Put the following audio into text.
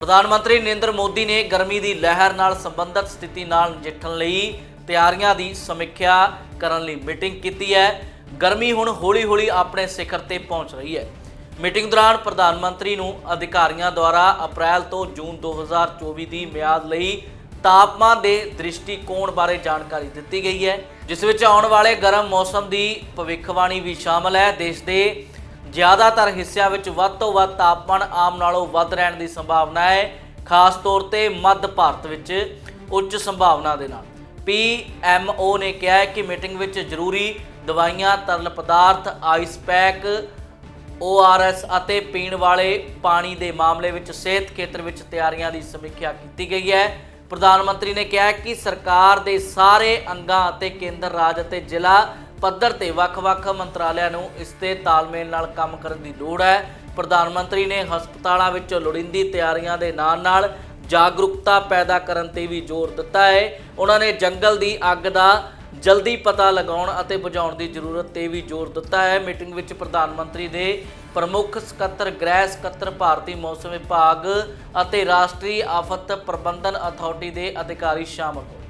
ਪ੍ਰਧਾਨ ਮੰਤਰੀ ਨਰਿੰਦਰ ਮੋਦੀ ਨੇ ਗਰਮੀ ਦੀ ਲਹਿਰ ਨਾਲ ਸੰਬੰਧਿਤ ਸਥਿਤੀ ਨਾਲ ਨਜਿੱਠਣ ਲਈ ਤਿਆਰੀਆਂ ਦੀ ਸਮੀਖਿਆ ਕਰਨ ਲਈ ਮੀਟਿੰਗ ਕੀਤੀ ਹੈ। ਗਰਮੀ ਹੁਣ ਹੌਲੀ-ਹੌਲੀ ਆਪਣੇ ਸਿਖਰ ਤੇ ਪਹੁੰਚ ਰਹੀ ਹੈ। ਮੀਟਿੰਗ ਦੌਰਾਨ ਪ੍ਰਧਾਨ ਮੰਤਰੀ ਨੂੰ ਅਧਿਕਾਰੀਆਂ ਦੁਆਰਾ ਅਪ੍ਰੈਲ ਤੋਂ ਜੂਨ 2024 ਦੀ ਮਿਆਦ ਲਈ ਤਾਪਮਾਨ ਦੇ ਦ੍ਰਿਸ਼ਟੀਕੋਣ ਬਾਰੇ ਜਾਣਕਾਰੀ ਦਿੱਤੀ ਗਈ ਹੈ, ਜਿਸ ਵਿੱਚ ਆਉਣ ਵਾਲੇ ਗਰਮ ਮੌਸਮ ਦੀ ਭਵਿੱਖਬਾਣੀ ਵੀ ਸ਼ਾਮਲ ਹੈ। ਦੇਸ਼ ਦੇ ਜ਼ਿਆਦਾਤਰ ਹਿੱਸਿਆਂ ਵਿੱਚ ਵੱਧ ਤੋਂ ਵੱਧ ਤਾਪਮਾਨ ਆਮ ਨਾਲੋਂ ਵੱਧ ਰਹਿਣ ਦੀ ਸੰਭਾਵਨਾ ਹੈ, ਖਾਸ ਤੌਰ ਤੇ ਮੱਧ ਭਾਰਤ ਵਿੱਚ ਉੱਚ ਸੰਭਾਵਨਾ ਦੇ ਨਾਲ। ਪੀਐਮਓ ਨੇ ਕਿਹਾ ਹੈ ਕਿ ਮੀਟਿੰਗ ਵਿੱਚ ਜ਼ਰੂਰੀ ਦਵਾਈਆਂ, ਤਰਲ ਪਦਾਰਥ, ਆਈਸ ਪੈਕ ORS ਅਤੇ ਪੀਣ ਵਾਲੇ ਪਾਣੀ ਦੇ ਮਾਮਲੇ ਵਿੱਚ ਸਿਹਤ ਖੇਤਰ ਵਿੱਚ ਤਿਆਰੀਆਂ ਦੀ ਸਮੀਖਿਆ ਕੀਤੀ ਗਈ ਹੈ। ਪ੍ਰਧਾਨ ਮੰਤਰੀ ਨੇ ਕਿਹਾ ਕਿ ਸਰਕਾਰ ਦੇ ਸਾਰੇ ਅੰਗਾਂ ਅਤੇ ਕੇਂਦਰ ਰਾਜ ਅਤੇ ਜ਼ਿਲ੍ਹਾ ਪੱਧਰ ਤੇ ਵੱਖ-ਵੱਖ ਮੰਤਰਾਲਿਆਂ ਨੂੰ ਇਸ ਤੇ ਤਾਲਮੇਲ ਨਾਲ ਕੰਮ ਕਰਨ ਦੀ ਲੋੜ ਹੈ। ਪ੍ਰਧਾਨ ਮੰਤਰੀ ਨੇ ਹਸਪਤਾਲਾਂ ਵਿੱਚ ਲੋੜੀਂਦੀ ਤਿਆਰੀਆਂ ਦੇ ਨਾਲ-ਨਾਲ ਜਾਗਰੂਕਤਾ ਪੈਦਾ ਕਰਨ ਤੇ ਵੀ ਜ਼ੋਰ ਦਿੱਤਾ ਹੈ। ਉਹਨਾਂ ਨੇ ਜੰਗਲ ਦੀ ਅੱਗ ਦਾ ਜਲਦੀ ਪਤਾ ਲਗਾਉਣ ਅਤੇ ਬੁਝਾਉਣ ਦੀ ਜ਼ਰੂਰਤ ਤੇ ਵੀ ਜ਼ੋਰ ਦਿੱਤਾ ਹੈ। ਮੀਟਿੰਗ ਵਿੱਚ ਪ੍ਰਧਾਨ ਮੰਤਰੀ ਦੇ ਪ੍ਰਮੁੱਖ ਸਕੱਤਰ, ਗ੍ਰਹਿ ਸਕੱਤਰ, ਭਾਰਤੀ ਮੌਸਮ ਵਿਭਾਗ ਅਤੇ ਰਾਸ਼ਟਰੀ ਆਫਤ ਪ੍ਰਬੰਧਨ ਅਥਾਰਟੀ ਦੇ ਅਧਿਕਾਰੀ ਸ਼ਾਮਲ ਹੋਏ।